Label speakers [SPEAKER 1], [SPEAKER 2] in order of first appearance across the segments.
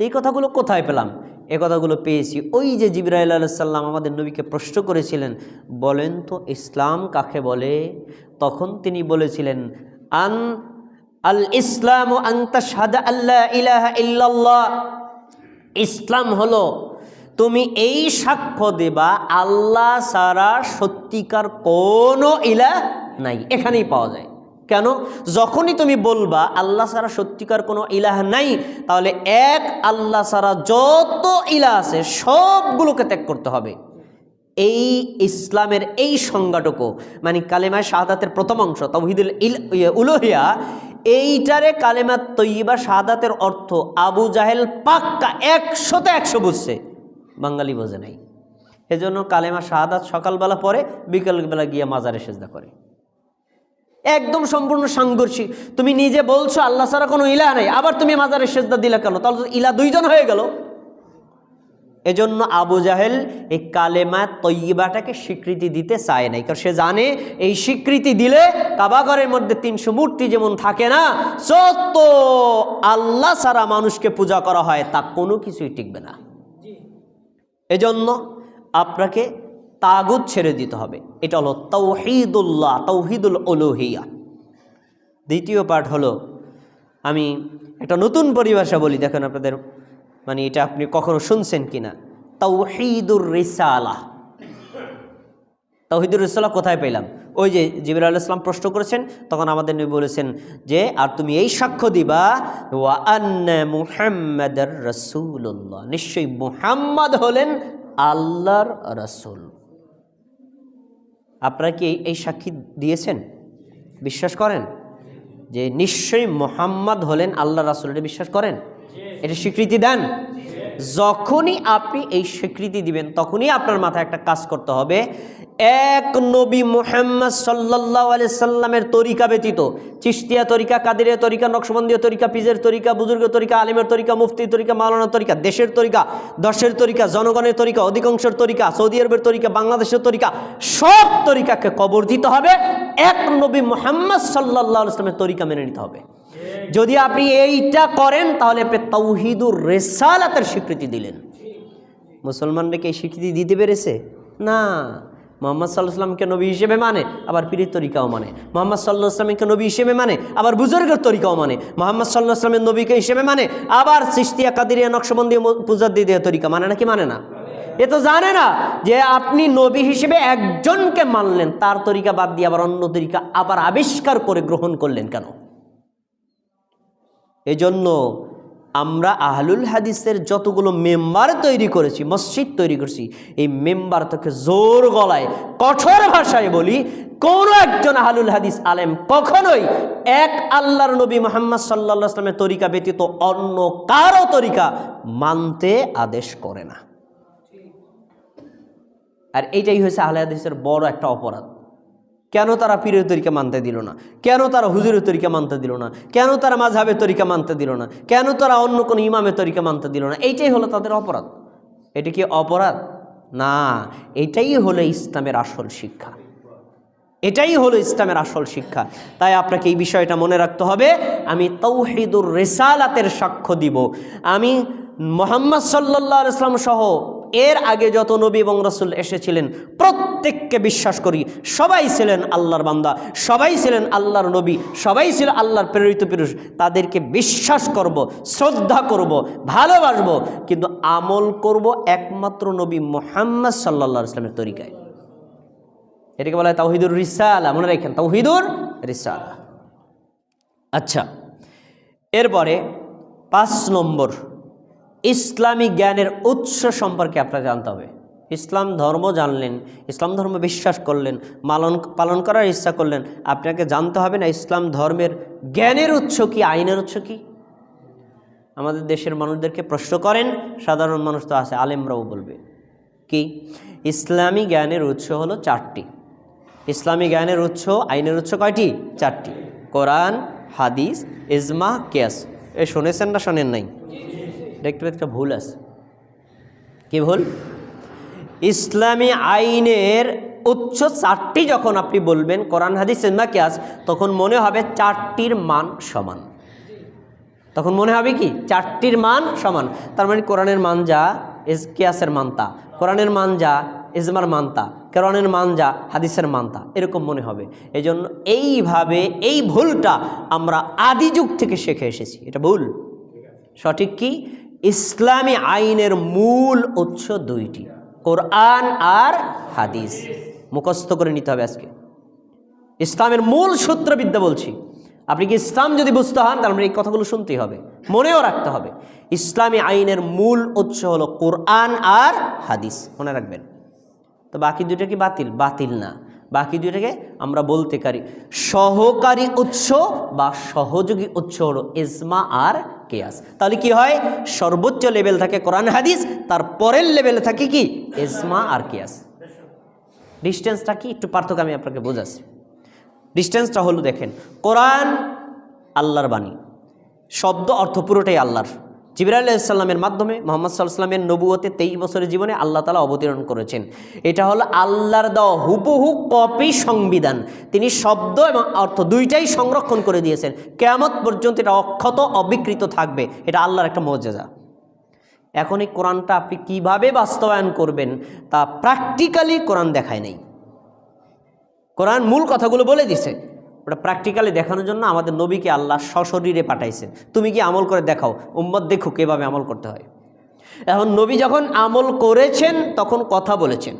[SPEAKER 1] তো এই কথাগুলো কোথায় পেলাম? এ কথাগুলো পেয়েছি ওই যে জিবরাইল আলাইসাল্লাম আমাদের নবীকে প্রশ্ন করেছিলেন, বলেন তো ইসলাম কাকে বলে? তখন তিনি বলেছিলেন, আন আল ইসলাম আল্লাহ ইলাহা ইল্লাল্লাহ। ইসলাম হলো তুমি এই সাক্ষ্য দেবা আল্লাহ সারা সত্যিকার কোনো ইলা নাই। এখানেই পাওয়া যায়। কেন? যখনই তুমি বলবা আল্লাহ সারা সত্যিকার কোনো ইলাহ নাই তাহলে এক আল্লাহ সারা যত ইলা আছে সবগুলোকে ত্যাগ করতে হবে। এই ইসলামের এই সংজ্ঞাটুকু মানে কালেমায় শাহাদাতের প্রথম অংশ তৌহিদুল ইয়ে, উলোহিয়া এইটারে কালেমা তৈবা শাহাদাতের অর্থ আবু জাহেল পাক্কা একশোতে একশো বুঝছে। বাঙালি বোঝে নাই। এজন্য কালেমা শাহাদাত সকালবেলা পরে বিকালবেলা গিয়ে মাজারে সেজদা করে। একদম সম্পূর্ণ সাংঘর্ষিক। তুমি নিজে বলছো, আল্লাহ ছাড়া কোনো ইলা নাই। আবার তুমি মাজারে সেজদা দিলে কেন? তাহলে ইলা দুইজন হয়ে গেল। এজন্য আবু জাহেল এই কালেমা তৈবাটাকে স্বীকৃতি দিতে চায় নাই। কারণ সে জানে, এই স্বীকৃতি দিলে কাবাঘরের মধ্যে তিনশো মূর্তি যেমন থাকে না সত্য আল্লাহ ছাড়া মানুষকে পূজা করা হয়, তা কোনো কিছুই টিকবে না। এজন্য আপনাকে তাগুদ ছেড়ে দিতে হবে। এটা হলো তৌহিদুল্লাহ তৌহিদুল ওলোহিয়া দ্বিতীয় পাঠ হলো, আমি একটা নতুন পরিভাষা বলি, দেখেন আপনাদের মানে এটা আপনি কখনো শুনছেন কিনা? তৌহিদুর রিসালা। তৌহিদুর রিসালা কোথায় পেলাম? ওই যে জিবির ইসলাম প্রশ্ন করেছেন, তখন আমাদের নবী বলেছেন যে, আর তুমি এই সাক্ষ্য দিবা, ওয়া রাসূলুল্লাহ। নিশ্চয়ই মুহাম্মদ হলেন আল্লাহর রাসূল। আপনারা কি এই সাক্ষী দিয়েছেন? বিশ্বাস করেন? যে নিশ্চয়ই মোহাম্মদ হলেন আল্লাহ রাসুল এটা বিশ্বাস করেন? এটা স্বীকৃতি দেন? যখনই আপনি এই স্বীকৃতি দিবেন, তখনই আপনার মাথায় একটা কাজ করতে হবে। এক নবী মোহাম্মদ সাল্লাহ সাল্লামের তরিকা ব্যতীত চিস্তিয়া তরিকা, কাদিরের তরিকা নকশবন্দীয় তরিকা পিজের তরিকা বুজুর্গ তরিকা, আলিমের তরিকা মুফতি তরিকা মাওলানা তরিকা, দেশের তরিকা, দশের তরিকা, জনগণের তরিকা, অধিকাংশের তরিকা, সৌদি আরবের তরিকা, বাংলাদেশের তরিকা, সব তরিকাকে কবর দিতে হবে। এক নবী মোহাম্মদ সাল্লাহ ইসলামের তরিকা মেনে নিতে হবে। যদি আপনি এইটা করেন, তাহলে আপনি তৌহিদুর রেসালাতের স্বীকৃতি দিলেন। মুসলমানদেরকে এই স্বীকৃতি দিতে পেরেছে? না। মোহাম্মদ সাল্লাহ সাল্লামকে নবী হিসেবে মানে আবার পীরের তরিকাও মানে। মোহাম্মদ সাল্লাহ আসলামকে নবী হিসেবে মানে আবার বুজুর্গের তরিকাও মানে। মোহাম্মদ সাল্লাহ আসলামের নবীকে হিসেবে মানে আবার সৃষ্টিয়া কাদিরিয়া পূজার দিয়ে দেওয়া তরিকা মানে নাকি মানে না? এ তো জানে না যে আপনি নবী হিসেবে একজনকে মানলেন, তার তরিকা বাদ দিয়ে আবার অন্য তরিকা আবার আবিষ্কার করে গ্রহণ করলেন কেন? এজন্য আমরা আহলুল হাদিসের যতগুলো মেম্বার তৈরি করেছি, মসজিদ তৈরি করছি, এই মেম্বার তোকে জোর গলায়, কঠোর ভাষায় বলি, কোনো একজন আহলুল হাদিস আলেম কখনোই এক আল্লাহর নবী মোহাম্মদ সাল্লা আসলামের তরিকা ব্যতীত অন্য কারও তরিকা মানতে আদেশ করে না। আর এইটাই হয়েছে আহলে হাদিসের বড় একটা অপরাধ। কেন তারা পীরের তরিকা মানতে দিল না? কেন তারা হুজুরের তরিকা মানতে দিল না? কেন তারা মাঝহাবের তরিকা মানতে দিল না? কেন তারা অন্য কোনো ইমামের তরিকা মানতে দিল না? এইটাই হলো তাদের অপরাধ। এটা কি অপরাধ? না, এটাই হলো ইসলামের আসল শিক্ষা। এটাই হলো ইসলামের আসল শিক্ষা। তাই আপনাকে এই বিষয়টা মনে রাখতে হবে, আমি তৌহিদুর রেসালাতের সাক্ষ্য দিব। আমি মোহাম্মদ সাল্লাহ ইসলাম সহ এর আগে যত নবী এবং রসুল এসেছিলেন, প্রত্যেককে বিশ্বাস করি, সবাই ছিলেন আল্লাহর বান্দা, সবাই ছিলেন আল্লাহর নবী, সবাই ছিল আল্লাহর প্রেরিত পুরুষ। তাদেরকে বিশ্বাস করব, শ্রদ্ধা করব, ভালোবাসব, কিন্তু আমল করব একমাত্র নবী মোহাম্মদ সাল্লাহ ইসলামের তরিকায়। এটাকে বলা হয় তাওহিদুর রিসালা, মনে রাখেন, তাওহিদুর রিসালা। আচ্ছা এরপরে পাঁচ নম্বর ইসলামী জ্ঞানের উৎস সম্পর্কে আপনাকে জানতে হবে। ইসলাম ধর্ম জানলেন, ইসলাম ধর্ম বিশ্বাস করলেন, মালন, পালন করার ইচ্ছা করলেন। আপনাকে জানতে হবে না, ইসলাম ধর্মের জ্ঞানের উৎস কি, আইনের উৎস কি? আমাদের দেশের মানুষদেরকে প্রশ্ন করেন, সাধারণ মানুষ তো আছে, আলেমরাও বলবে। কি? ইসলামী জ্ঞানের উৎস হলো চারটি। ইসলামী জ্ঞানের উৎস, আইনের উৎস কয়টি? চারটি। কোরআন, হাদিস, ইজমা কেস এ শুনেছেন না, শোনেন নাই? দেখতে একটা ভুল আছে। কি ভুল? ইসলামী আইনের উচ্চ চারটি যখন আপনি বলবেন, কোরআন, হাদিস ইজমা কেয়াস, তখন মনে হবে চারটির মান সমান। তখন মনে হবে কি? চারটির মান সমান। তার মানে কোরআনের মান যা এস কেয়াসের মানতা কোরআনের মান যা, ইজমার মানতা কোরআনের মান যা, হাদিসের মানতা এরকম মনে হবে। এই জন্য এইভাবে এই ভুলটা আমরা আদি যুগ থেকে শিখে এসেছি। এটা ভুল? সঠিক কি? ইসলামী আইনের মূল উৎস দুইটি, কোরআন আর হাদিস। মুখস্থ করে নিতে হবে আজকে। ইসলামের মূল সূত্রবিদ্যা বলছি। আপনি কি ইসলাম যদি বুঝতে হন, তাহলে এই কথাগুলো শুনতেই হবে। মনেও রাখতে হবে। ইসলামী আইনের মূল উৎস হলো কোরআন আর হাদিস। মনে রাখবেন। তো বাকি দুইটা কি বাতিল? বাতিল না। বাকি দুইটাকে আমরা বলতে পারি। সহকারী উৎস বা সহযোগী উৎস হলো ইজমা আর কেয়াস। তাহলে কি হয়? সর্বোচ্চ লেভেল থাকে কোরআন হাদিস তার পরের লেভেলে থাকে কি? ইজমা আর কেয়াস। ডিস্টেন্সটা কি? একটু পার্থক্য আমি আপনাকে বোঝাচ্ছি। ডিস্টেন্সটা হলো দেখেন, কোরআন আল্লাহর বাণী, শব্দ অর্থ পুরোটাই আল্লাহর। জিবরাল আলাইসাল্লামের মাধ্যমে, মোহাম্মদ সাল্লামের নবুয়তে তেইশ বছরের জীবনে আল্লাহ তালা অবতীর্ণ করেছেন। এটা হলো আল্লাহর দেওয়া হুবহু কপি সংবিধান। তিনি শব্দ এবং অর্থ দুইটাই সংরক্ষণ করে দিয়েছেন। কেয়ামত পর্যন্ত এটা অক্ষত অবিকৃত থাকবে। এটা আল্লাহর একটা মর্যাদা। এখন এই কোরআনটা আপনি কীভাবে বাস্তবায়ন করবেন, তা প্র্যাকটিক্যালি কোরআন দেখায় নাই। কোরআন মূল কথাগুলো বলে দিছে। ওটা প্র্যাকটিক্যালি দেখানোর জন্য আমাদের নবীকে আল্লাহ সশরীরে পাঠাইছে। তুমি কি আমল করে দেখাও? উম্মত দেখুক এভাবে আমল করতে হয়। এখন নবী যখন আমল করেছেন, তখন কথা বলেছেন।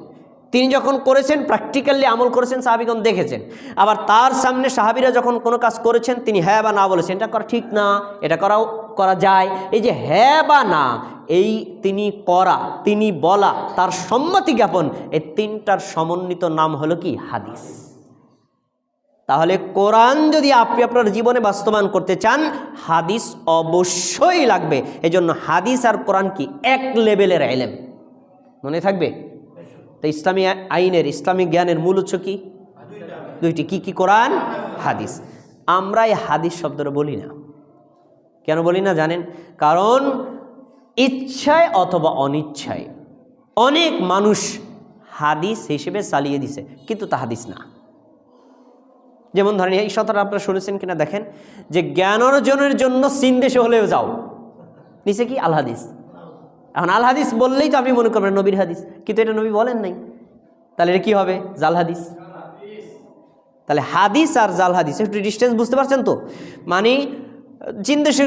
[SPEAKER 1] তিনি যখন করেছেন প্র্যাকটিক্যালি আমল করেছেন, সাহাবিগণ দেখেছেন। আবার তার সামনে সাহাবিরা যখন কোনো কাজ করেছেন, তিনি হ্যাঁ বা না বলেছেন, এটা করা ঠিক না, এটা করাও, করা যায়। এই যে হ্যাঁ বা না, এই তিনি করা, তিনি বলা, তার সম্মতি জ্ঞাপন, এই তিনটার সমন্বিত নাম হলো কি? হাদিস। তাহলে কোরআন যদি আপনি আপনার জীবনে বাস্তবায়ন করতে চান, হাদিস অবশ্যই লাগবে। এজন্য হাদিস আর কোরআন কি এক লেভেলের এলেম। মনে থাকবে? তো ইসলামী আইনের ইসলামিক জ্ঞানের মূল উৎস কি? দুইটি। কি কি কোরআন? হাদিস। আমরা এই হাদিস শব্দটা বলি না। কেন বলি না জানেন? কারণ ইচ্ছায় অথবা অনিচ্ছায় অনেক মানুষ হাদিস হিসেবে চালিয়ে দিছে, কিন্তু তা হাদিস না। যেমন ধরেন, এই কথাটা আপনারা শুনেছেন কিনা দেখেন, যে জ্ঞান অর্জনের জন্য চীন দেশে হলেও যাও। নিচে কি? আলহাদিস এখন আলহাদিস বললেই তো আপনি মনে করবেন নবীর হাদিস। কিন্তু এটা নবী বলেন নাই। তাহলে এটা কী হবে? জাল হাদিস। তাহলে হাদিস আর জাল হাদিস, একটু ডিস্টেন্স বুঝতে পারছেন তো? মানে চীন দেশে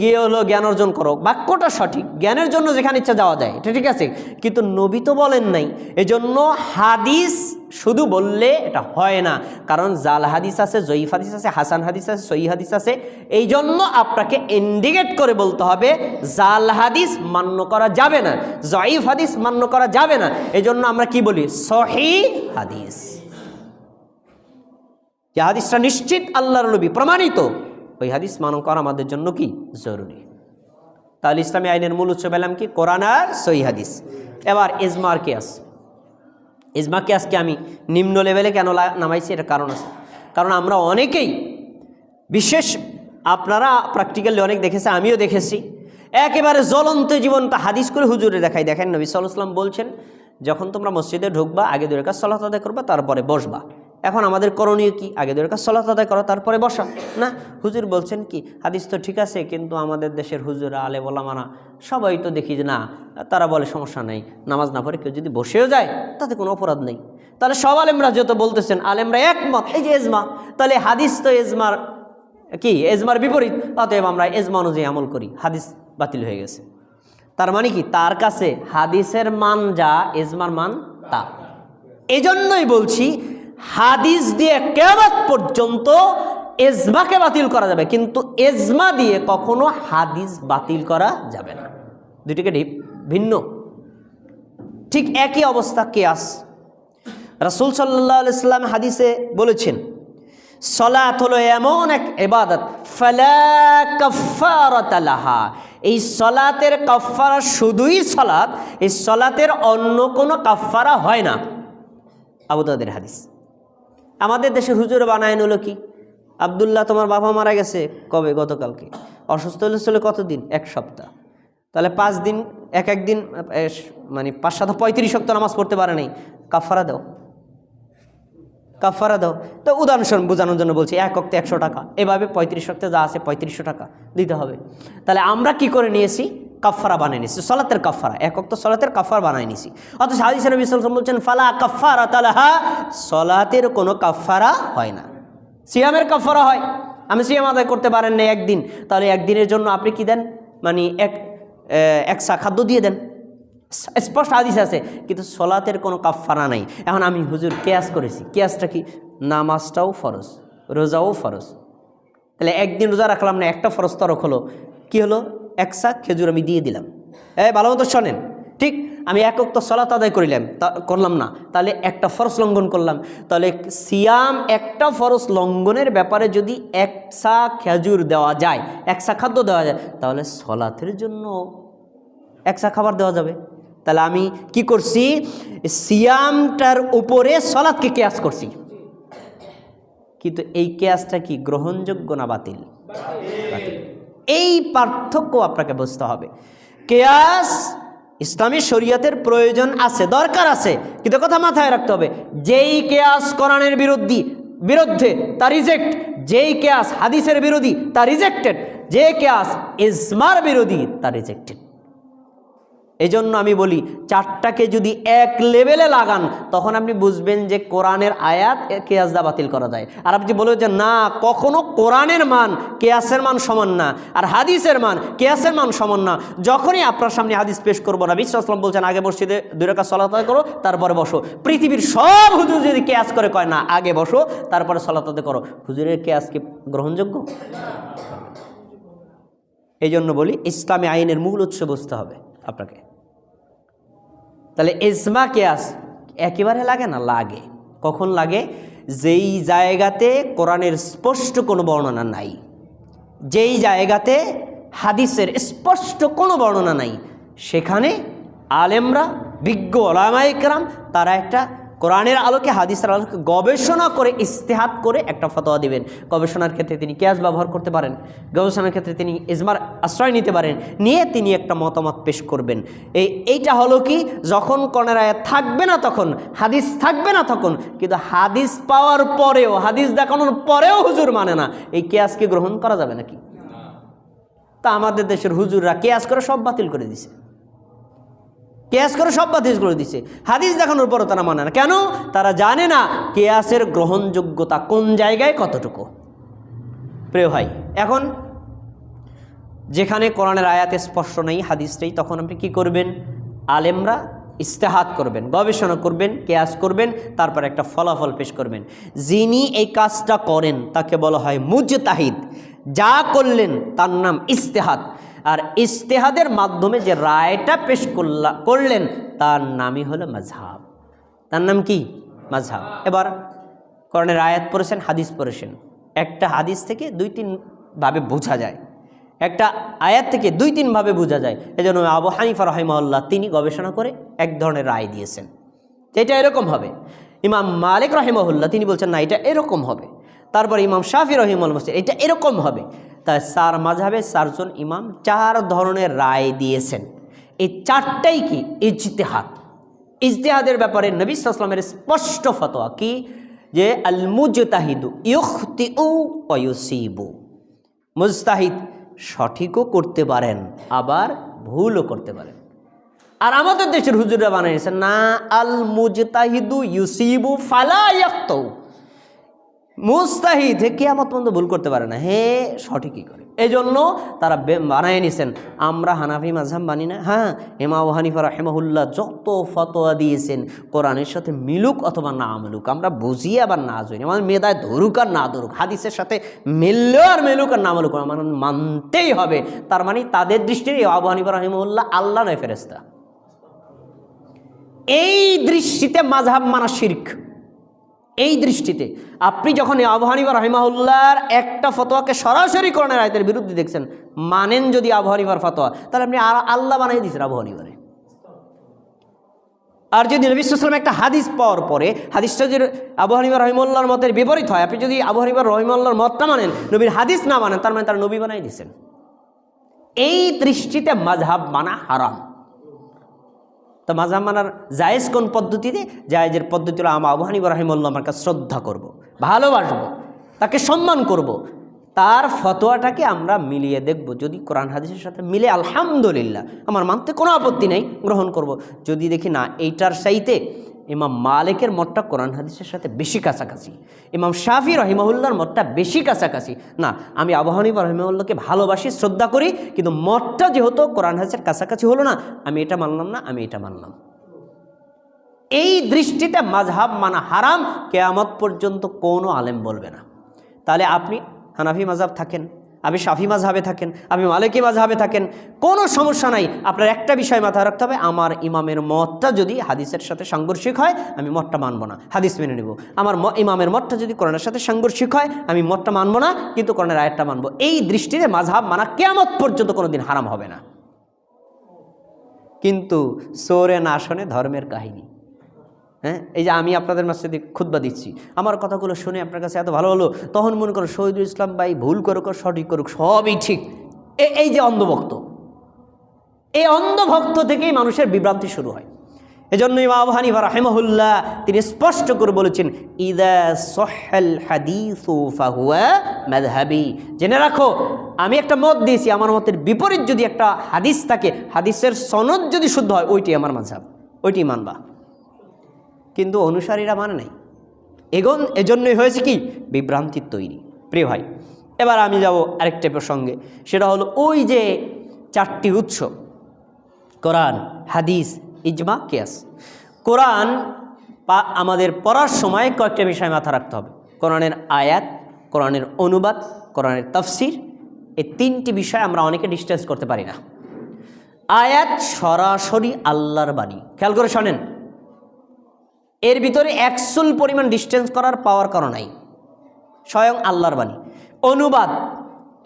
[SPEAKER 1] গিয়ে হলো জ্ঞান অর্জন করো। বাক্যটা সঠিক। জ্ঞানের জন্য যেখানে ইচ্ছা যাওয়া যায়, এটা ঠিক আছে? কিন্তু নবী তো বলেন নাই। এজন্য হাদিস শুধু বললে এটা হয় না। কারণ জাল হাদিস আছে, জয়ীফ হাদিস আছে, হাসান হাদিস আছে সই হাদিস আছে। এই জন্য আপনাকে ইন্ডিকেট করে বলতে হবে, জাল হাদিস মান্য করা যাবে না। জয়ীফ হাদিস মান্য করা যাবে না। এই জন্য আমরা কি বলি? সহি হাদিস। হাদিসটা নিশ্চিত আল্লাহর নবী প্রমাণিত। ওই হাদিস মানন করা আমাদের জন্য কি? জরুরি। তাহলে ইসলামী আইনের মূল উৎস পেলাম কি? কোরআন আর সই হাদিস। এবার ইজমার কেয়াস। ইজমা কেয়াসকে আমি নিম্ন লেভেলে কেন নামাইছি? এটা কারণ আছে। কারণ আমরা অনেকেই, বিশেষ আপনারা প্র্যাকটিক্যালি অনেক দেখেছে আমিও দেখেছি, একেবারে জ্বলন্ত জীবনটা হাদিস করে হুজুরে দেখাই। দেখেন নবী সাল্লাম বলছেন, যখন তোমরা মসজিদে ঢুকবা, আগে দূরের কাজ সলাত আদায় করবা, তারপরে বসবা। এখন আমাদের করণীয় কি? আগে দূরের কাজ সলাত আদায় করো, তারপরে বসা। না, হুজুর বলছেন কি, হাদিস তো ঠিক আছে, কিন্তু আমাদের দেশের হুজুরা আলে বলামানা সবাই তো দেখি যে না, তারা বলে সমস্যা নেই, নামাজ না পড়ে কেউ যদি বসেও যায়, তাতে কোনো অপরাধ নেই। তাহলে সব আলেমরা যত বলতেছেন, আলেমরা একমত, এই যে এজমা, তাহলে হাদিস তো এজমার কি, এজমার বিপরীত, অতএব আমরা এজমা অনুযায়ী আমল করি, হাদিস বাতিল হয়ে গেছে। তার মানে কি, তার কাছে হাদিসের মান যা, এজমার মান তা। এজন্যই বলছি হাদিস দিয়ে কেমত পর্যন্ত এজমাকে বাতিল করা যাবে, কিন্তু এজমা দিয়ে কখনো হাদিস বাতিল করা যাবে না। দুটিকে ভিন্ন। ঠিক একই অবস্থা কেয়াস। রাসুল সাল্লাহ ইসলাম হাদিসে বলেছেন, সলাত হলো এমন এক এবাদত ফালাহা এই সলাতের কাফারা শুধুই সলাত এই সলাতের অন্য কোনো কাফারা হয় না। আবুদাদের হাদিস। আমাদের দেশে হুজুর বানায় হলো কি? আবদুল্লাহ তোমার বাবা মারা গেছে কবে গতকালকে? অসুস্থ হলে চলে কতদিন? এক সপ্তাহ। তাহলে পাঁচ দিন, এক এক দিন মানে পাঁচ সাত, পঁয়ত্রিশ সপ্তাহ নামাজ পড়তে পারে নাই। কাফারা দাও। কাফারা দাও। তো উদাহরণ বোঝানোর জন্য বলছি, এক অক্টে একশো টাকা। এভাবে পঁয়ত্রিশ অক্টে যা আছে পঁয়ত্রিশশো টাকা দিতে হবে। তাহলে আমরা কি করে নিয়েছি? কাফারা বানিয়ে নিয়েছি সলাতের কাফারা এক অক্ত সলাতের কাফার বানিয়ে নিয়েছি অথচ হাদিস নবী আলাইহি বলছেন, ফালা কাফারা তালাহা সলাতের কোনো কাফারা হয় না। সিয়ামের কাফারা হয়। আমি সিয়াম আদায় করতে পারেন না একদিন, তাহলে একদিনের জন্য আপনি কি দেন? মানে এক একসা খাদ্য দিয়ে দেন। স্পষ্ট হাদিস আছে, কিন্তু সলাতের কোনো কাফারা নাই। এখন আমি হুজুর কেয়াস করেছি। কেয়াসটা কি? নামাজটাও ফরজ, রোজাও ফরজ। তাহলে একদিন রোজা রাখলাম না, একটা ফরজ তরক হলো। কি হলো? একসা খেজুর আমি দিয়ে দিলাম। এই, ভালো মতো শোনেন। ঠিক, আমি একক তো সলাত আদায় করিলাম করলাম না। তাহলে একটা ফরস লঙ্ঘন করলাম। তাহলে সিয়াম একটা ফরস লঙ্ঘনের ব্যাপারে যদি একসা খেজুর দেওয়া যায় একসা খাদ্য দেওয়া যায়, তাহলে সলাতের জন্য একসা খাবার দেওয়া যাবে। তাহলে আমি কি করছি? সিয়ামটার উপরে সলাদকে কেয়াস করছি। কিন্তু এই কেয়াসটা কি গ্রহণযোগ্য না বাতিল? বাতিল। এই পার্থক্য আপনাকে বুঝতে হবে। কেয়াস, ইসলামী শরীয়তের প্রয়োজন আছে, দরকার আছে, কিন্তু কথা মাথায় রাখতে হবে, যেই কেয়াস কোরআনের বিরোধী বিরুদ্ধে তা রিজেক্ট যেই কেয়াস হাদিসের বিরোধী তা রিজেক্টেড যে কেয়াস ইজমার বিরোধী তা রিজেক্টেড এই জন্য আমি বলি, চারটাকে যদি এক লেভেলে লাগান, তখন আপনি বুঝবেন যে কোরআনের আয়াত কেয়াসদা বাতিল করা যায়। আর আপনি বলবেন যে না, কখনো কোরআনের মান কেয়াসের মান সমান না, আর হাদিসের মান কেয়াসের মান সমান না। যখনই আপনার সামনে হাদিস পেশ করব না বিশ্বাসলাম বলছেন, আগে মসজিদে দুই রেখা সলাত করো, তারপরে বসো। পৃথিবীর সব হুজুর যদি কেয়াস করে, কয়, না, আগে বসো, তারপরে সলাত আদায় করো। হুজুরের কেয়াস কি গ্রহণযোগ্য? এই জন্য বলি, ইসলামী আইনের মূল উৎস বুঝতে হবে আপনাকে। তাহলে এজমা কেয়াস একেবারে লাগে না? লাগে। কখন লাগে? যেই জায়গাতে কোরআনের স্পষ্ট কোনো বর্ণনা নাই, যেই জায়গাতে হাদিসের স্পষ্ট কোনো বর্ণনা নাই, সেখানে আলেমরা, বিজ্ঞ ওলামাইকরাম তারা একটা কোরআনের আলোকে হাদিসের আলোকে গবেষণা করে ইস্তেহাত করে একটা ফতোয়া দিবেন। গবেষণার ক্ষেত্রে তিনি কেয়াস ব্যবহার করতে পারেন। গবেষণার ক্ষেত্রে তিনি ইজমার আশ্রয় নিতে পারেন। নিয়ে তিনি একটা মতামত পেশ করবেন। এই এইটা হলো কি? যখন আয়াত থাকবে না তখন হাদিস থাকবে না তখন কিন্তু হাদিস পাওয়ার পরেও হাদিস দেখানোর পরেও হুজুর মানে না। এই কেয়াসকে গ্রহণ করা যাবে নাকি? তা আমাদের দেশের হুজুররা কেয়াস করে সব বাতিল করে দিছে। কেয়াস করে সব বাতিল করে দিছে। হাদিস দেখানোর পরও তারা মানে না। কেন? তারা জানে না কেয়াসের গ্রহণযোগ্যতা কোন জায়গায় কতটুকু। প্রিয় ভাই, এখন যেখানে কোরআনের আয়াতে স্পর্শ নেই, হাদিস নেই, তখন আপনি কি করবেন? আলেমরা ইস্তেহাত করবেন, গবেষণা করবেন, কেয়াস করবেন, তারপর একটা ফলাফল পেশ করবেন। যিনি এই কাজটা করেন, তাকে বলা হয় মুজতাহিদ। যা করলেন, তার নাম ইস্তেহাদ। আর ইস্তেহাদের মাধ্যমে যে রায়টা পেশ করলা, করলেন, তার নামই হলো মাঝহাব তার নাম কি? মাঝহাব এবার করণের আয়াত পড়েছেন, হাদিস পড়েছেন। একটা হাদিস থেকে দুই তিন ভাবে বোঝা যায়। একটা আয়াত থেকে দুই তিনভাবে বোঝা যায়। এই জন্য আবু হানিফা রহিমাল্লাহ তিনি গবেষণা করে এক ধরনের রায় দিয়েছেন। এটা এরকম হবে। ইমাম মালিক রহিমহুল্লাহ তিনি বলছেন, না, এটা এরকম হবে। তারপর ইমাম শাফি রহিমুল মসজিদ এটা এরকম হবে। তাই চার মাঝাবে চারজন ইমাম চার ধরনের রায় দিয়েছেন। এই চারটাই কি? ইজতেহাদ। ইজতেহাদের ব্যাপারে নবী সাল্লামের স্পষ্ট ফতোয়া কি? যে আল মুজতাহিদু ইউখতি উ অয়ুসিবু মুজতাহিদ সঠিকও করতে পারেন, আবার ভুলও করতে পারেন। আর আমাদের দেশের হুজুরা বানিয়েছেন, না আল মুজতাহিদু ইউসিবু ফালা ইয়াক্তউ মুস্তাহিদ, হে কেয়ামত পর্যন্ত ভুল করতে পারে না। হে সঠিকই করে। এই জন্য তারা বানায় নিছেন। আমরা হানাফি মাঝহাম মানি না। হ্যাঁ হেমা ও হানিফা রাহেমাহুল্লাহ যত ফতোয়া দিয়েছেন, কোরআনের সাথে মিলুক অথবা না মিলুক, আমরা বুঝি আবার না জুই আমাদের মেদায় ধরুক আর না ধরুক, হাদিসের সাথে মিললেও আর মিলুক আর না মিলুক আমার মানতেই হবে। তার মানে তাদের দৃষ্টির আবু হানিফা রাহিমুল্লাহ আল্লাহ নয় ফেরেস্তা এই দৃষ্টিতে মাঝহাব মানা শির্ক। এই দৃষ্টিতে। আপনি যখন এই আবু হানিফা একটা ফতোয়াকে সরাসরি করণের আয়তের বিরুদ্ধে দেখছেন, মানেন যদি আবু হানিফার ফতোয়া, তাহলে আপনি আল্লাহ বানাই দিয়েছেন আবু হানিফারে আর যদি নবী সাল্লাম একটা হাদিস পাওয়ার পরে, হাদিসটা যদি আবু রহিমুল্লাহর মতের বিপরীত হয়, আপনি যদি আবু রহিমুল্লাহর মতটা মানেন, নবীর হাদিস না মানেন, তার মানে তার নবী বানাই দিয়েছেন। এই দৃষ্টিতে মাঝহাব মানা হারাম। তো মাঝামানার জায়েজ কোন পদ্ধতিতে জায়েজের পদ্ধতি হলো আমা আবু হানিফা রাহিমুল্লাহ শ্রদ্ধা করব। ভালোবাসবো, তাকে সম্মান করব। তার ফতোয়াটাকে আমরা মিলিয়ে দেখব, যদি কোরআন হাদিসের সাথে মিলে, আলহামদুলিল্লাহ আমার মানতে কোনো আপত্তি নেই, গ্রহণ করব। যদি দেখি না, এইটার চাইতে ইমাম মালিকের মতটা কোরআন হাদিসের সাথে বেশি কাছাকাছি। ইমাম শাফি রহিমাহুল্লার মতটা বেশি কাছাকাছি। না, আমি আবু হানিফা রহিমাহুল্লাহকে ভালোবাসি, শ্রদ্ধা করি, কিন্তু মতটা যেহেতু কোরআন হাদিসের কাছাকাছি হলো না, আমি এটা মানলাম না, আমি এটা মানলাম। এই দৃষ্টিতে মাঝহাব মানা হারাম, কেয়ামত পর্যন্ত কোনো আলেম বলবে না। তাহলে আপনি হানাফি মাঝহাব থাকেন। আপনি শাফি মাঝহাবে থাকেন, আপনি মালিকি মাঝহাবে থাকেন, কোনো সমস্যা নাই। আপনার একটা বিষয় মাথায় রাখতে হবে, আমার ইমামের মতটা যদি হাদিসের সাথে সাংঘর্ষিক হয়, আমি মতটা মানব না। হাদিস মেনে নেব। আমার ইমামের মতটা যদি কোরআনের সাথে সাংঘর্ষিক হয়, আমি মতটা মানব না, কিন্তু কোরআনের আয়াতটা মানব। এই দৃষ্টিতে মাঝহাব মানা কেয়ামত পর্যন্ত কোনো দিন হারাম হবে না। কিন্তু সোরে না শোনে ধর্মের কাহিনী। হ্যাঁ? এই যে আমি আপনাদের মাঝে খুদ্া দিচ্ছি। আমার কথাগুলো শুনে আপনার কাছে এত ভালো হলো, তখন মনে করো শহীদুল ইসলাম ভাই ভুল করুক সঠিক করুক, সবই ঠিক। এই যে অন্ধভক্ত এই অন্ধভক্ত থেকেই মানুষের বিভ্রান্তি শুরু হয়। এজন্য ইমাম হানিফা রাহেমহুল্লাহ তিনি স্পষ্ট করে বলেছেন, ইদা সহেল হাদিসু ফাহুয়া মাযহাবি। জেনে রাখো, আমি একটা মত দিয়েছি, আমার মতের বিপরীত যদি একটা হাদিস থাকে, হাদিসের সনদ যদি শুদ্ধ হয়, ওইটি আমার মাঝহাব ওইটি মানবা। কিন্তু অনুসারীরা মানে নাই। এগন, এজন্যই হয়েছে কি? বিভ্রান্তির তৈরি। প্রিয় ভাই, এবার আমি যাব আরেকটা প্রসঙ্গে। সেটা হলো ওই যে চারটি উৎস, কোরআন, হাদিস, ইজমা, কেয়াস। কোরআন পা, আমাদের পড়ার সময় কয়েকটা বিষয় মাথা রাখতে হবে। কোরআনের আয়াত, কোরআনের অনুবাদ, কোরআনের তফসির, এই তিনটি বিষয় আমরা অনেকে ডিস্টেন্স করতে পারি না। আয়াত সরাসরি আল্লাহর বাণী। খেয়াল করে শোনেন। এর ভিতরে একচুল পরিমাণ ডিস্টেন্স করার পাওয়ার কারণ নাই। স্বয়ং আল্লাহর বাণী। অনুবাদ,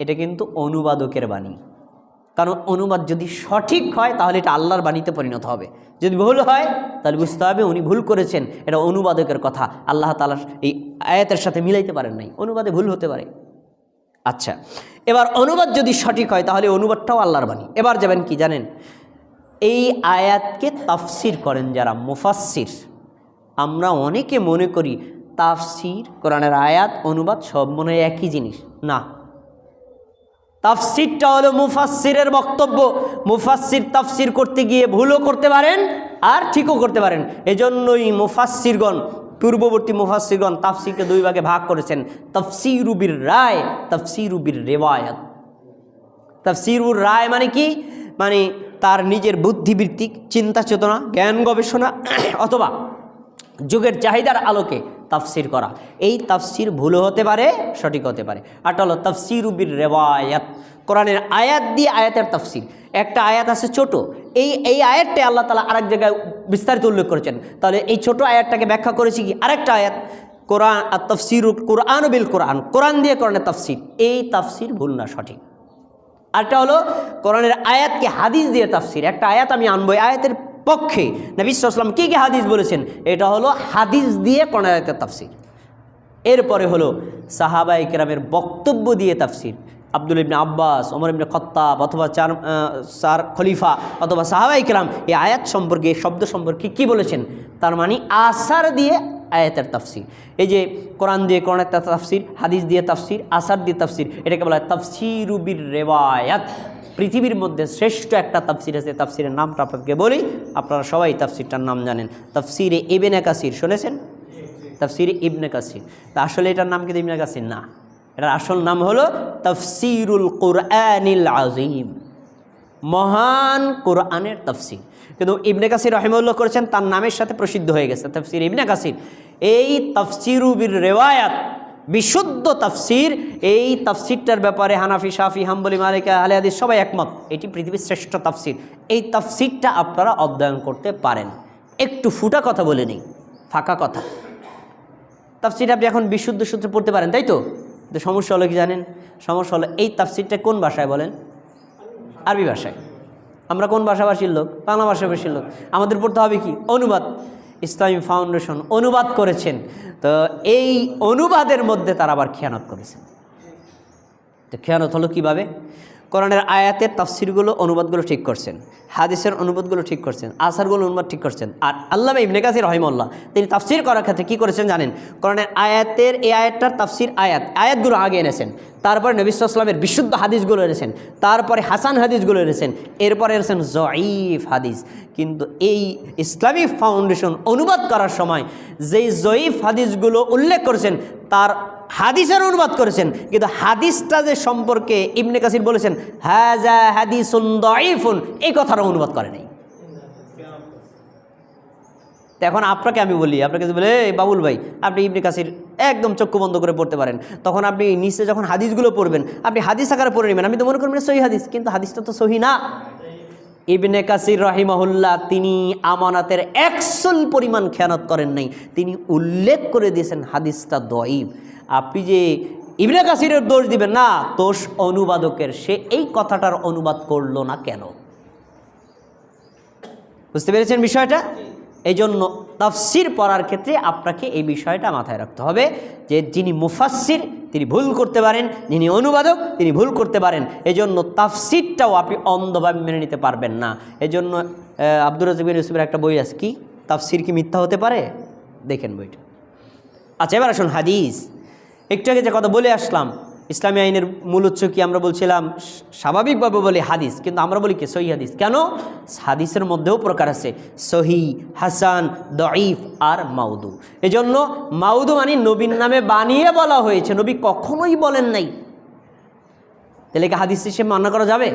[SPEAKER 1] এটা কিন্তু অনুবাদকের বাণী। কারণ অনুবাদ যদি সঠিক হয়, তাহলে এটা আল্লাহর বাণীতে পরিণত হবে। যদি ভুল হয়, তাহলে বুঝতে হবে উনি ভুল করেছেন। এটা অনুবাদকের কথা। আল্লাহ তালা এই আয়াতের সাথে মিলাইতে পারেন নাই। অনুবাদে ভুল হতে পারে। আচ্ছা এবার অনুবাদ যদি সঠিক হয়, তাহলে অনুবাদটাও আল্লাহর বাণী। এবার যাবেন কি জানেন? এই আয়াতকে তাফসির করেন যারা মুফাসসির। আমরা অনেকে মনে করি তাফসির, কোরআনের আয়াত, অনুবাদ সব মনে হয় একই জিনিস। না। তাফসিরটা হলো মুফাসসিরের বক্তব্য। মুফাসসির তাফসির করতে গিয়ে ভুলও করতে পারেন আর ঠিকও করতে পারেন। এজন্যই মুফাসসিরগণ, পূর্ববর্তী মুফাসসিরগণ তাফসিরকে দুই ভাগে ভাগ করেছেন। তফসিরুবির রায় তফসিরুবির রেওয়ায়াত। তাফসিরুর রায় মানে কি? মানে তার নিজের বুদ্ধিবৃত্তিক, চিন্তা চেতনা, জ্ঞান গবেষণা, অথবা যুগের চাহিদার আলোকে তাফসির করা। এই তাফসির ভুলও হতে পারে, সঠিক হতে পারে। আরটা হলো তাফসিরুবির রেওয়ায়াত কোরআনের আয়াত দিয়ে আয়াতের তাফসির। একটা আয়াত আছে ছোট। এই এই আয়াতটা আল্লাহ তালা আরেক জায়গায় বিস্তারিত উল্লেখ করেছেন। তাহলে এই ছোট আয়াতটাকে ব্যাখ্যা করেছি কি? আরেকটা আয়াত। কোরআন আর তফসির কোরআন বিল কোরআন কোরআন দিয়ে কোরআনের তাফসির। এই তাফসির ভুল না, সঠিক। আরটা হলো কোরআনের আয়াতকে হাদিস দিয়ে তাফসির। একটা আয়াত আমি আনব। আয়াতের পক্ষে নবী সাল্লাম কী কী হাদিস বলেছেন? এটা হলো হাদিস দিয়ে কোরআনের আয়াতের তাফসির। এরপরে হলো সাহাবা ইকরামের বক্তব্য দিয়ে তাফসির। আব্দুল ইবনে আব্বাস, ওমর ইবনে খত্তাব অথবা চার সার খলিফা অথবা সাহাবা ইকরাম এই আয়াত সম্পর্কে, শব্দ সম্পর্কে কি বলেছেন? তার মানে আসার দিয়ে আয়াতের তাফসির। এই যে কোরআন দিয়ে কোরআনের তাফসির, হাদিস দিয়ে তাফসির, আসার দিয়ে তাফসির, এটাকে বলা হয় তাফসিরুবির রেওয়ায়াত পৃথিবীর মধ্যে শ্রেষ্ঠ একটা তাফসির আছে, তাফসিরের নামটা আপনাকে বলি, আপনারা সবাই তাফসিরটার নাম জানেন। তাফসিরে এবেনে কাসির, শুনেছেন? তাফসির ইবনে কাসির। তা আসলে এটার নাম কিন্তু ইবনে কাসির না। এটার আসল নাম হলো তফসিরুল কোরআনিল আজিম মহান কোরআনের তফসির। কিন্তু ইবনে কাসির রহিমউল্লাহ করেছেন, তার নামের সাথে প্রসিদ্ধ হয়ে গেছে তফসির ইবনে কাসির। এই তফসিরুবির রেওয়ায়াত, বিশুদ্ধ তফসির, এই তফসিরটার ব্যাপারে হানাফি, শাফি, হাম্বলি, মালিকা আলী আদি সবাই একমত। এটি পৃথিবীর শ্রেষ্ঠ তফসির। এই তফসিরটা আপনারা অধ্যয়ন করতে পারেন। একটু ফুটা কথা বলে নিই, ফাঁকা কথা। তাফসিরটা আপনি এখন বিশুদ্ধ সূত্রে পড়তে পারেন, তাই তো সমস্যা হলো কি জানেন? সমস্যা হলো এই তাফসিরটা কোন ভাষায় বলেন? আরবি ভাষায়। আমরা কোন ভাষাভাষীর লোক? বাংলা ভাষাভাষীর লোক। আমাদের পড়তে হবে কি? অনুবাদ। ইসলামী ফাউন্ডেশন অনুবাদ করেছেন। তো এই অনুবাদের মধ্যে তারা আবার খেয়ানত করেছেন। তো খেয়ানত হলো কীভাবে? কোরআনের আয়াতের তাফসিরগুলো, অনুবাদগুলো ঠিক করছেন। হাদিসের অনুবাদগুলো ঠিক করছেন। আসারগুলো অনুবাদ ঠিক করছেন। আর আল্লাহ ইবনে কাসির রহিমল্লাহ তিনি তাফসির করার ক্ষেত্রে কী করেছেন জানেন? কোরআনের আয়াতের এই আয়াতটার তাফসির আয়াত, আয়াতগুলো আগে এনেছেন। তারপরে নবিসামের বিশুদ্ধ হাদিসগুলো এনেছেন। তারপরে হাসান হাদিসগুলো এনেছেন। এরপরে এনেছেন জয়ীফ হাদিস। কিন্তু এই ইসলামিক ফাউন্ডেশন অনুবাদ করার সময় যেই জয়ীফ হাদিসগুলো উল্লেখ করেছেন তার হাদিসের অনুবাদ করেছেন। কিন্তু হাদিসটা যে সম্পর্কে ইবনে কাসির বলেছেন হাজা হাদিসুন দঈফুন এই কথাটা অনুবাদ করে নাই। এখন আপনাকে আমি বলি, আপনাকে বলে "এই বাবুল ভাই, আপনি ইবনে কাসির একদম চক্ষু বন্ধ করে পড়তে পারেন। তখন আপনি নিচে যখন হাদিসগুলো পড়বেন, আপনি হাদিস আকারে পড়ে নেবেন। আমি তো মনে করবেন সহি হাদিস, কিন্তু হাদিসটা তো সহি না। ইবনে কাসির রাহিমাহুল্লাহ তিনি আমানাতের একশন পরিমাণ খেয়ানত করেন নাই। তিনি উল্লেখ করে দিয়েছেন হাদিসটা দইব আপনি যে ইবনে কাসিরের দোষ দিবেন না, দোষ অনুবাদকের। সে এই কথাটার অনুবাদ করল না কেন? বুঝতে পেরেছেন বিষয়টা? এই জন্য তাফসির পড়ার ক্ষেত্রে আপনাকে এই বিষয়টা মাথায় রাখতে হবে যে যিনি মুফাসির তিনি ভুল করতে পারেন যিনি অনুবাদক তিনি ভুল করতে পারেন। এই জন্য তাফসিরটাও আপনি অন্ধভাবে মেনে নিতে পারবেন না। এই জন্য আহ, আব্দুর রাজিবিন ইউসুফের একটা বই আছে কি? তাফসির কি মিথ্যা হতে পারে? দেখেন বইটা। আচ্ছা এবার আসুন হাদিস। একটু আগে যে কথা বলে আসলাম ইসলামী আইনের মূল উৎস কি আমরা বলছিলাম? স্বাভাবিকভাবে বলি হাদিস, কিন্তু আমরা বলি কি? সহি হাদিস। কেন? হাদিসের মধ্যেও প্রকার আছে সহি হাসান, দঈফ আর মাউদু এজন্য মাউদু মানে নবীর নামে বানিয়ে বলা হয়েছে। নবী কখনোই বলেন নাই। তাহলে কি হাদিস হিসেবে মান্য করা যাবে?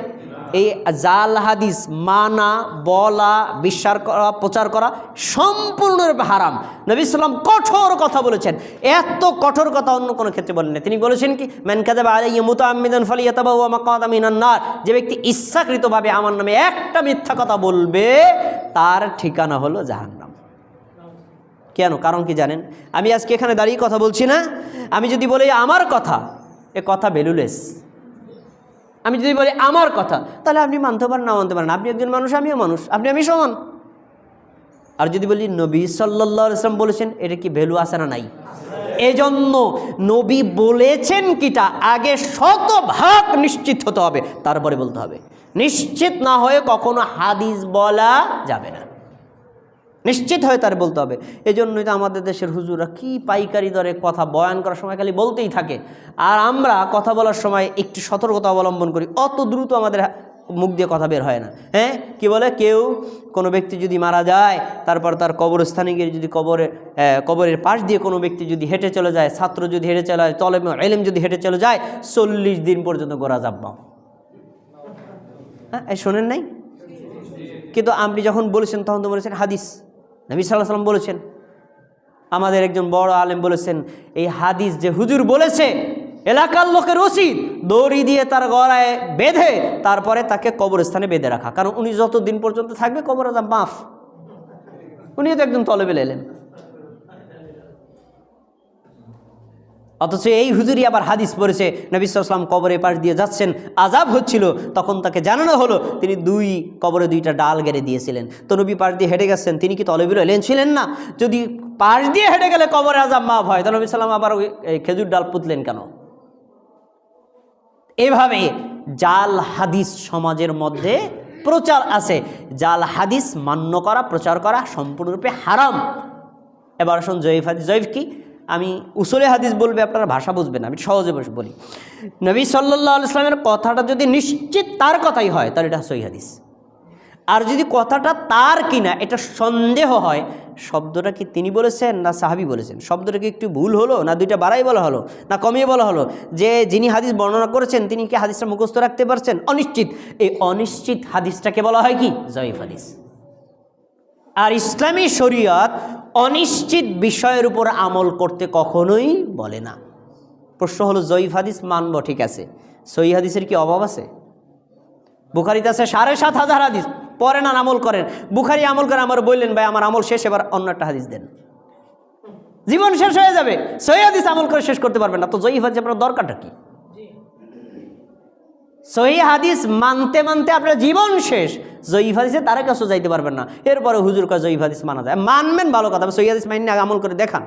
[SPEAKER 1] এই জাল হাদিস মানা, বলা, বিশ্বাস করা, প্রচার করা সম্পূর্ণরূপে হারাম। নবী সাল্লাম কঠোর কথা বলেছেন। এত কঠোর কথা অন্য কোনো ক্ষেত্রে বলেন না তিনি বলেছেন কি ম্যান কাদাবা আলাইয়া মুতাআম্মিদান ফালিয়াতাবাউ মাকাদা মিনান নার। যে ব্যক্তি ইচ্ছাকৃতভাবে আমার নামে একটা মিথ্যা কথা বলবে, তার ঠিকানা হলো জাহান্নাম। কেন? কারণ কি জানেন? আমি আজকে এখানে দাঁড়িয়ে কথা বলছি না। আমি যদি বলি, আমার কথা, এ কথা ভ্যালুলেস আমি যদি বলি আমার কথা, তাহলে আপনি মানতে পারেন না মানতে পারেন। আপনি একজন মানুষ, আমিও মানুষ, আপনি আমি সমান। আর যদি বলি নবী সাল্লা ইসলাম বলেছেন, এটা কি ভ্যালু আছে না নাই? এজন্য নবী বলেছেন কিটা, আগে শতভাগ নিশ্চিত হতে হবে, তারপরে বলতে হবে। নিশ্চিত না হয়ে কখনো হাদিস বলা যাবে না। নিশ্চিত হয়ে তার বলতে হবে। এই জন্যই তো আমাদের দেশের হুজুরা কি পাইকারি দরে কথা বয়ান করার সময় খালি বলতেই থাকে। আর আমরা কথা বলার সময় একটু সতর্কতা অবলম্বন করি। অত দ্রুত আমাদের মুখ দিয়ে কথা বের হয় না। হ্যাঁ? কি বলে? কেউ কোনো ব্যক্তি যদি মারা যায়, তারপর তার কবরস্থানে গিয়ে যদি কবরে কবরের পাশ দিয়ে কোনো ব্যক্তি যদি হেঁটে চলে যায়, ছাত্র যদি হেঁটে চলে যায় তলে এলেম যদি হেঁটে চলে যায়, চল্লিশ দিন পর্যন্ত গোড়া যাব্বা হ্যাঁ? শোনেন নাই? কিন্তু আপনি যখন বলেছেন, তখন তো বলেছেন হাদিস। নবী সাল্লাহ সাল্লাম বলেছেন, আমাদের একজন বড় আলেম বলেছেন, এই হাদিস যে হুজুর বলেছে, এলাকার লোকের উচিত দড়ি দিয়ে তার গড়ায় বেঁধে তারপরে তাকে কবরস্থানে বেঁধে রাখা। কারণ উনি যত দিন পর্যন্ত থাকবে কবর আজাম মাফ। উনিও তো একজন বেলে এলেন অথচ এই হুজুরি আবার হাদিস পড়েছে, নবী সাল্লাম কবরের পাশ দিয়ে যাচ্ছেন আজাব হচ্ছিল, তখন তাকে জানানো হলো, তিনি দুই কবরে দুইটা ডাল গেড়ে দিয়েছিলেন। তো নবী পাশ দিয়ে হেঁটে গেছেন, তিনি কি তলবিল এলেন? ছিলেন না। যদি পাশ দিয়ে হেঁটে গেলে কবরে আজাব মাফ হয় তাহলে নবী সাল্লাম আবার ওই খেজুর ডাল পুতলেন কেন? এভাবে জাল হাদিস সমাজের মধ্যে প্রচার আছে। জাল হাদিস মান্য করা, প্রচার করা সম্পূর্ণরূপে হারাম। এবার আসুন জয়ীফ হাদিস, জয়ীফ কি? আমি উসুলে হাদিস বলবে, আপনারা ভাষা বুঝবেন আমি সহজে বসে, বলি। নবী সাল্লাহ ইসলামের কথাটা যদি নিশ্চিত তার কথাই হয়, তাহলে এটা সহি হাদিস। আর যদি কথাটা তার কিনা, এটা সন্দেহ হয়, শব্দটা কি তিনি বলেছেন না সাহাবি বলেছেন? শব্দটা কি একটু ভুল হলো, না দুইটা বাড়াই বলা হলো, না কমিয়ে বলা হলো? যে যিনি হাদিস বর্ণনা করেছেন, তিনি কি হাদিসটা মুখস্থ রাখতে পারছেন? অনিশ্চিত। এই অনিশ্চিত হাদিসটাকে বলা হয় কি? জয়ীফ হাদিস। আর ইসলামী শরীয়ত অনিশ্চিত বিষয়ের উপর আমল করতে কখনোই বলে না। প্রশ্ন হলো, জয়ীফ হাদিস মানব, ঠিক আছে। সহি হাদিসের কি অভাব আছে? বুখারিতে আছে সাড়ে সাত হাজার হাদিস, পরে না আমল করেন। বুখারি আমল করে আমার বললেন, ভাই, আমার আমল শেষ, এবার অন্য একটা হাদিস দেন। জীবন শেষ হয়ে যাবে। সহি হাদিস আমল করে শেষ করতে পারবেন না। তো জয়ীফ হাদিস আপনার দরকারটা কি? সহি হাদিস মানতে মানতে আপনার জীবন শেষ। জয়ীফ হাদিসে তারা কাছে যাইতে পারবেন না। এরপরে হুজুর কা জয়ীফ হাদিস মানা যায়। মানবেন ভালো কথা, সহি হাদিস মাইনে আমল করে দেখান।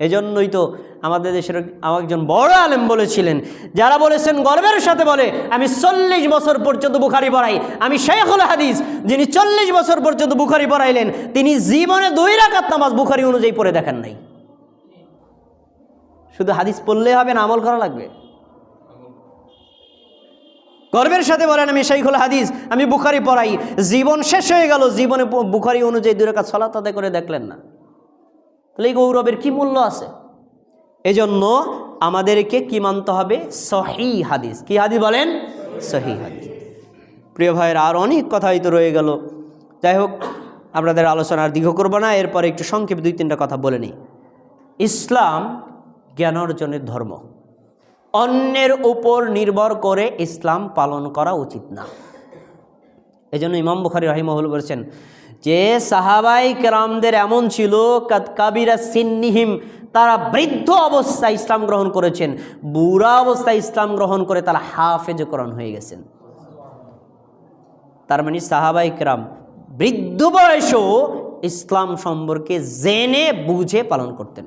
[SPEAKER 1] এজন্যই তো আমাদের দেশের আমার একজন বড় আলেম বলেছিলেন, যারা বলেছেন, গর্বের সাথে বলে, আমি চল্লিশ বছর পর্যন্ত বুখারি পড়াই। আমি শেখুল হাদিস, যিনি চল্লিশ বছর পর্যন্ত বুখারি পড়াইলেন, তিনি জীবনে দুই রাকাত নামাজ বুখারি অনুযায়ী পড়ে দেখেন নাই। শুধু হাদিস পড়লে হবে না, আমল করা লাগবে। গর্বের সাথে বলেন আমি শাইখুল হাদিস, আমি বুখারি পড়াই। জীবন শেষ হয়ে গেল, জীবনে বুখারি অনুযায়ী দুই রাকাত সলাত আদায় করে দেখলেন না। তাহলে এই গৌরবের কী মূল্য আছে? এজন্য আমাদেরকে কি মানতে হবে? সহি হাদিস। কি হাদিস বলেন? সহি হাদিস। প্রিয় ভাইয়ের, আর অনেক কথাই তো রয়ে গেল। যাই হোক, আপনাদের আলোচনার দীর্ঘ করব না, এরপরে একটু সংক্ষেপে দুই তিনটা কথা বলে নিই। ইসলাম জ্ঞান অর্জনের ধর্ম। অন্যের উপর নির্ভর করে ইসলাম পালন করা উচিত না। এই জন্য ইমাম বুখারি রাহিমহুল বলেছেন, যে সাহাবাই কেরামদের এমন ছিল কাবিরা সিন্নিহিম, তারা বৃদ্ধ অবস্থায় ইসলাম গ্রহণ করেছেন, বুড়া অবস্থায় ইসলাম গ্রহণ করে তারা হাফেজকরণ হয়ে গেছেন। তার মানে সাহাবাই কেরাম বৃদ্ধ বয়সেও ইসলাম সম্পর্কে জেনে, বুঝে পালন করতেন।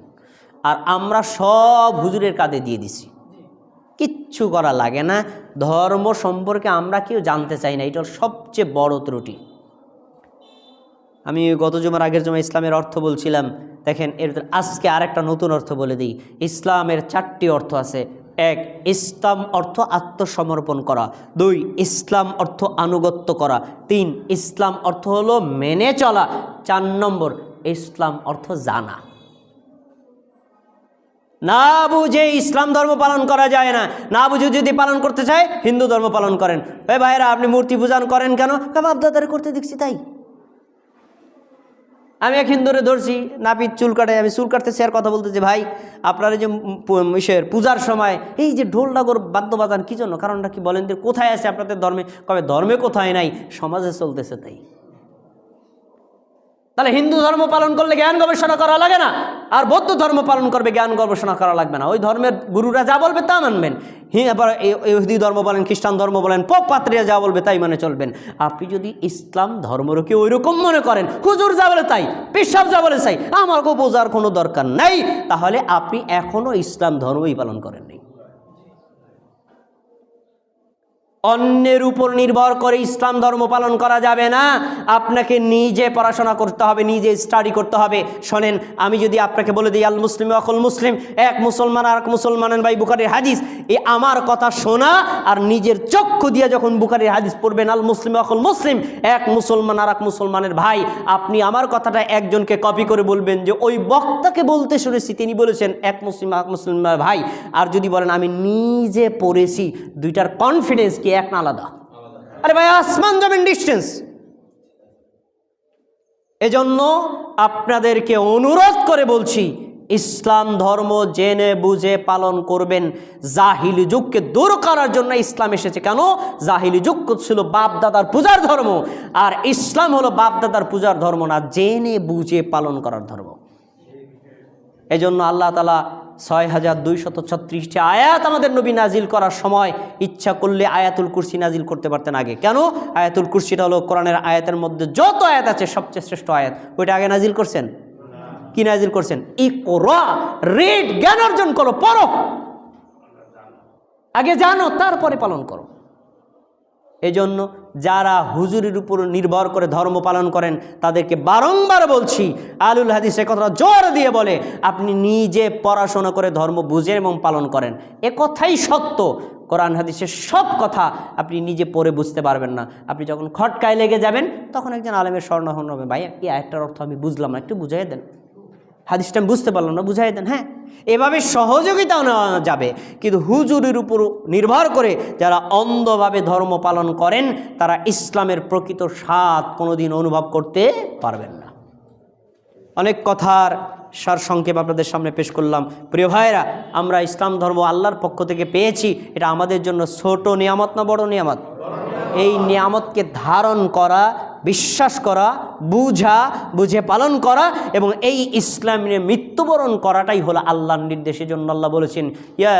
[SPEAKER 1] আর আমরা সব হুজুরের কাঁধে দিয়ে দিছি। কিচ্ছু করা লাগে না। ধর্ম সম্পর্কে আমরা কেউ জানতে চাই না এটা সবচেয়ে বড় ত্রুটি। আমি গত জমার আগের জমা ইসলামের অর্থ বলছিলাম, দেখেন এর আজকে আরেকটা নতুন অর্থ বলে দিই। ইসলামের চারটি অর্থ আছে। এক, ইসলাম অর্থ আত্মসমর্পণ করা। দুই, ইসলাম অর্থ আনুগত্য করা। তিন, ইসলাম অর্থ হলো মেনে চলা। চার নম্বর, ইসলাম অর্থ জানা। না বুঝে ইসলাম ধর্ম পালন করা যায় না। না বুঝে যদি পালন করতে চায়, হিন্দু ধর্ম পালন করেন। এ ভাইরা আপনি মূর্তি পূজন করেন কেন? বাপদাদারে করতে দেখছি তাই। আমি এক হিন্দুরে ধরছি, নাপিত চুল কাটে, আমি চুল কাটতেছি আর কথা বলতেছি, ভাই, আপনার যে ইসের পূজার সময়, এই যে ঢোল ডাগর বাদ্য বাজান কী জন্য? কারণটা কি বলেন যে কোথায় আছে আপনাদের ধর্মে? কবে? ধর্মে কোথায় নাই, সমাজে চলতেছে তাই। তাহলে হিন্দু ধর্ম পালন করলে জ্ঞান গবেষণা করা লাগে না, আর বৌদ্ধ ধর্ম পালন করবে জ্ঞান গবেষণা করা লাগবে না। ওই ধর্মের গুরুরা যা বলবে তা মানবেন। আবার ইহুদি ধর্ম বলেন, খ্রিস্টান ধর্ম বলেন, পোপ পাত্রীরা যা বলবে তাই মানে চলবেন। আপনি যদি ইসলাম ধর্মরকে ওই রকম মনে করেন, হুজুর যা বলে তাই পেশাব যা বলে তাই আমাকে বোঝার কোনো দরকার নাই। তাহলে আপনি এখনও ইসলাম ধর্মই পালন করেননি। অন্যের উপর নির্ভর করে ইসলাম ধর্ম পালন করা যাবে না। আপনাকে নিজে পড়াশোনা করতে হবে, নিজে স্টাডি করতে হবে। শোনেন, আমি যদি আপনাকে বলে দিই, আল মুসলিম অকল মুসলিম, এক মুসলমান আর এক মুসলমানের ভাই বুখারির হাদিস এই আমার কথা শোনা আর নিজের চক্ষু দিয়ে যখন বুখারির হাদিস পড়বেন, আল মুসলিম অকল মুসলিম, এক মুসলমান আর এক মুসলমানের ভাই, আপনি আমার কথাটা একজনকে কপি করে বলবেন যে ওই বক্তাকে বলতে শুনেছি, তিনি বলেছেন, এক মুসলিম এক মুসলমান ভাই। আর যদি বলেন, আমি নিজে পড়েছি, দুইটার কনফিডেন্স কি এক না আলাদা? আরে ভাই, আসমান জমিন ডিস্টেন্স এজন্য আপনাদেরকে অনুরোধ করে বলছি, ইসলাম ধর্ম জেনে বুঝে পালন করবেন। জাহিলি যুগকে দূর করার জন্য ইসলাম এসেছে। কেন? জাহিলি যুগ ছিল বাপ দাদার পূজার ধর্ম। আর ইসলাম হলো বাপ দাদার পূজার ধর্ম না, জেনে বুঝে পালন করার ধর্ম। এজন্য আল্লাহ তালা ছয় হাজার দুইশত ছত্রিশটি আয়াত আমাদের নবী নাজিল করার সময় ইচ্ছা করলে আয়াতুল কুরসি নাজিল করতে পারতেন আগে। কেন? আয়াতুল কুরসিটা হলো কোরআনের আয়াতের মধ্যে যত আয়াত আছে সবচেয়ে শ্রেষ্ঠ আয়াত। ওইটা আগে নাজিল করছেন? কি নাজিল করছেন? ই কোরা রেড জ্ঞান অর্জন করো, পড়ো। আগে জানো, তারপরে পালন করো। এজন্য যারা হুজুরির উপর নির্ভর করে ধর্ম পালন করেন, তাদেরকে বারংবার বলছি, আলুল হাদিস কথা জোর দিয়ে বলে, আপনি নিজে পড়াশোনা করে ধর্ম বুঝেন এবং পালন করেন। এ কথাই সত্য। কোরআন হাদিসের সব কথা আপনি নিজে পড়ে বুঝতে পারবেন না। আপনি যখন খটকায় লেগে যাবেন, তখন একজন আলেমের স্বর্ণহন হবে। ভাই এই আয়টার অর্থ আমি বুঝলাম না, একটু বুঝাই দেন। হাদিসটা আমি বুঝতে পারলাম না, বুঝাই দেন হ্যাঁ? এভাবে সহযোগিতাও নেওয়া যাবে, কিন্তু হুজুরের উপর নির্ভর করে যারা অন্ধভাবে ধর্ম পালন করেন, তারা ইসলামের প্রকৃত স্বাদ কোনোদিন অনুভব করতে পারবেন না। অনেক কথার সার সংক্ষেপ আপনাদের সামনে পেশ করলাম। প্রিয় ভাইরা আমরা ইসলাম ধর্ম আল্লাহর পক্ষ থেকে পেয়েছি, এটা আমাদের জন্য ছোট নিয়ামত না বড় নিয়ামত? এই নিয়ামতকে ধারণ করা, বিশ্বাস করা, বুঝা, বুঝে পালন করা এবং এই ইসলামের মৃত্যুবরণ করাটাই হলো আল্লাহর নির্দেশের জন্য আল্লাহ বলেছেন, ইয়া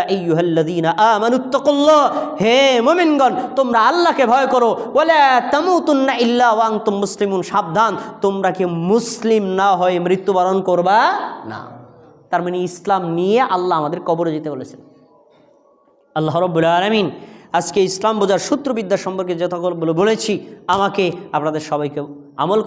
[SPEAKER 1] হে মুমিনগণ, তোমরা আল্লাহকে ভয় করো। বলে তামুতুন্না ইল্লা ওয়া আনতুম মুসলিমুন সাবধান, তোমরা কি মুসলিম না হয়ে মৃত্যুবরণ করবা? না। তার মানে ইসলাম নিয়ে আল্লাহ আমাদের কবরে যেতে বলেছেন। আল্লাহ রব্বুল আলমিন আজকে ইসলাম বোঝার সূত্রবিদ্যা সম্পর্কে যতগুলো বলেছি আমাকে আপনাদের সবাইকে আমল